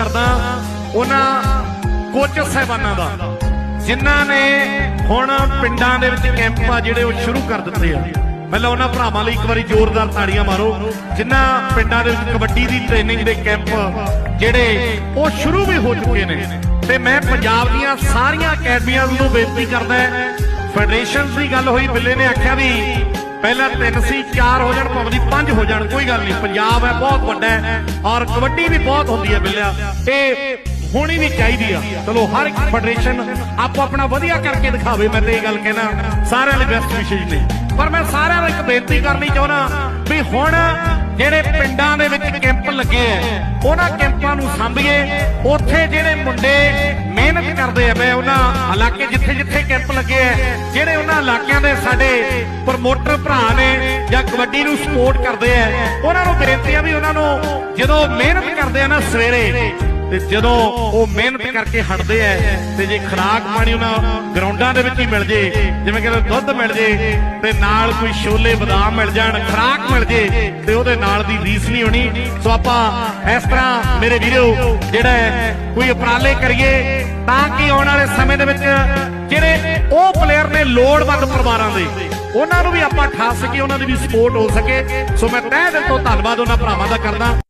ਕਰਦਾ ਉਹਨਾਂ ਕੋਚ ਸਾਹਿਬਾਨਾਂ ਦਾ, ਜਿਨ੍ਹਾਂ ਨੇ ਹੁਣ ਪਿੰਡਾਂ ਦੇ ਵਿੱਚ ਕੈਂਪ ਆ ਜਿਹੜੇ ਉਹ ਸ਼ੁਰੂ ਕਰ ਦਿੱਤੇ ਆ। ਪਹਿਲਾਂ ਉਹਨਾਂ ਭਰਾਵਾਂ ਲਈ ਇੱਕ ਵਾਰੀ ਜ਼ੋਰਦਾਰ ਤਾੜੀਆਂ ਮਾਰੋ, ਜਿਨ੍ਹਾਂ ਪਿੰਡਾਂ ਦੇ ਵਿੱਚ ਕਬੱਡੀ ਦੀ ਟ੍ਰੇਨਿੰਗ ਦੇ ਕੈਂਪ ਜਿਹੜੇ ਉਹ ਸ਼ੁਰੂ ਵੀ ਹੋ ਚੁੱਕੇ ਨੇ। ਤੇ ਮੈਂ ਪੰਜਾਬ ਦੀਆਂ ਸਾਰੀਆਂ ਅਕੈਡਮੀਆਂ ਨੂੰ ਬੇਨਤੀ ਕਰਦਾ, ਫੈਡਰੇਸ਼ਨ ਦੀ ਗੱਲ ਹੋਈ, ਬਿੱਲੇ ਨੇ ਆਖਿਆ ਵੀ ਪਹਿਲਾਂ ਤਿੰਨ ਸੀ, ਚਾਰ ਹੋ ਜਾਣ, ਭਾਵੇਂ ਦੀ ਪੰਜ ਹੋ ਜਾਣ, ਕੋਈ ਗੱਲ ਨਹੀਂ। ਪੰਜਾਬ ਹੈ, ਬਹੁਤ ਵੱਡਾ ਹੈ ਔਰ ਕਬੱਡੀ ਵੀ ਬਹੁਤ ਹੁੰਦੀ ਹੈ ਬਿੱਲਿਆ। ਇਹ ਹੋਣੀ ਵੀ ਚਾਹੀਦੀ ਆ। ਚਲੋ, ਹਰ ਇੱਕ ਫੈਡਰੇਸ਼ਨ ਆਪੋ ਆਪਣਾ ਵਧੀਆ ਕਰਕੇ ਦਿਖਾਵੇ, ਮੈਂ ਤੇ ਇਹ ਗੱਲ ਕਹਿਣਾ। ਸਾਰਿਆਂ ਲਈ ਬੈਸਟ ਵਿਸ਼ੇਸ਼ ਨੇ। ਪਰ ਮੈਂ ਸਾਰਿਆਂ ਨੂੰ ਇੱਕ ਬੇਨਤੀ ਕਰਨੀ ਚਾਹੁੰਦਾ ਵੀ ਹੁਣ ਜਿਹੜੇ ਪਿੰਡਾਂ ਦੇ ਵਿੱਚ ਕੈਂਪ ਲੱਗੇ ਆ, ਉਹਨਾਂ ਕੈਂਪਾਂ ਨੂੰ ਸੰਭੀਏ। ਉੱਥੇ ਜਿਹੜੇ ਮੁੰਡੇ ਮਿਹਨਤ ਕਰਦੇ ਆ, ਮੈਂ ਉਹਨਾਂ ਇਲਾਕੇ ਜਿੱਥੇ ਜਿੱਥੇ ਕੈਂਪ ਲੱਗੇ ਆ। ਜਿਹੜੇ ਉਹਨਾਂ ਇਲਾਕਿਆਂ ਦੇ ਸਾਡੇ ਪ੍ਰਮੋਟਰ ਭਰਾ ਨੇ ਜਾਂ ਕਬੱਡੀ ਨੂੰ ਸਪੋਰਟ ਕਰਦੇ ਆ ਉਹਨਾਂ ਨੂੰ ਬੇਨਤੀ ਆ ਵੀ ਉਹਨਾਂ ਨੂੰ ਜਦੋਂ ਮਿਹਨਤ ਕਰਦੇ ਆ ਨਾ ਸਵੇਰੇ ਤੇ ਜਦੋਂ ਉਹ ਮਿਹਨਤ ਕਰਕੇ ਹਟਦੇ ਐ ਤੇ ਜੇ ਖਰਾਕ ਪਾਣੀ ਉਹਨਾਂ ਗਰਾਊਂਡਾਂ ਦੇ ਵਿੱਚ ਹੀ ਮਿਲ ਜੇ ਜਿਵੇਂ ਕਿ ਦੁੱਧ ਮਿਲ ਜੇ ਤੇ ਨਾਲ ਕੋਈ ਛੋਲੇ ਬਦਾਮ ਮਿਲ ਜਾਣ ਖਰਾਕ ਮਿਲ ਜੇ ਤੇ ਉਹਦੇ ਨਾਲ ਦੀ ਰੀਸ ਨਹੀਂ ਹੋਣੀ। ਸੋ ਆਪਾਂ ਇਸ ਤਰ੍ਹਾਂ ਮੇਰੇ ਵੀਰੋ ਜਿਹੜਾ ਹੈ, ਕੋਈ ਉਪਰਾਲੇ ਕਰੀਏ ਤਾਂ ਕਿ ਆਉਣ ਵਾਲੇ ਸਮੇਂ ਦੇ ਵਿੱਚ ਜਿਹੜੇ ਨੇ ਲੋੜਵੰਦ ਪਰਿਵਾਰਾਂ ਦੇ। ਉਹਨਾਂ ਨੂੰ ਵੀ ਆਪਾਂ ਠਾ ਸਕੀਏ ਉਹਨਾਂ ਦੀ ਵੀ ਸਪੋਰਟ ਹੋ ਸਕੇ। ਸੋ ਮੈਂ ਤਹਿ ਦਿਲ ਤੋਂ ਧੰਨਵਾਦ ਉਹਨਾਂ ਭਰਾਵਾਂ ਦਾ ਕਰਦਾ।